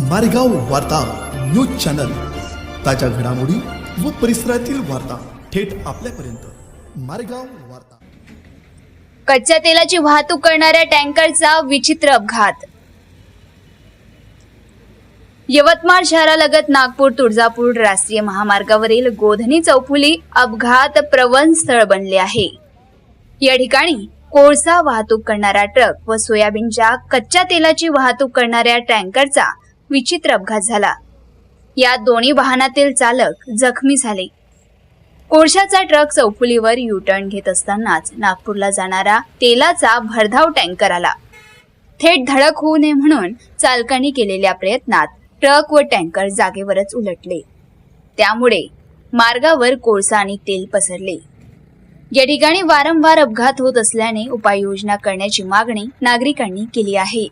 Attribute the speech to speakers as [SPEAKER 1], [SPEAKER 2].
[SPEAKER 1] मारेगाव वार्ता news channel. ताज्या घडामोडी व परिसरातील वार्ता थेट आपल्यापर्यंत. मारेगाव वार्ता.
[SPEAKER 2] कच्च्या तेलाची वाहतूक करणाऱ्या टँकरचा विचित्र अपघात. यवतमाळ शहरालगत नागपूर तुळजापूर राष्ट्रीय महामार्गावरील गोधनी चौफुली अपघात प्रवण स्थळ बनले आहे. या ठिकाणी कोळसा वाहतूक करणारा ट्रक व सोयाबीनच्या कच्च्या तेलाची वाहतूक करणाऱ्या टँकरचा विचित्र अपघात झाला. या दोन्ही वाहनातील चालक जखमी झाले. कोळशाचा ट्रक चौफुलीवर युटर्न घेत असतानाच नागपूरला जाणारा तेलाचा भरधाव टँकर आला. थेट धडक होऊ नये म्हणून चालकांनी केलेल्या प्रयत्नात ट्रक व टँकर जागेवरच उलटले. त्यामुळे मार्गावर कोळसा आणि तेल पसरले. या ठिकाणी वारंवार अपघात होत असल्याने उपाययोजना करण्याची मागणी नागरिकांनी केली आहे.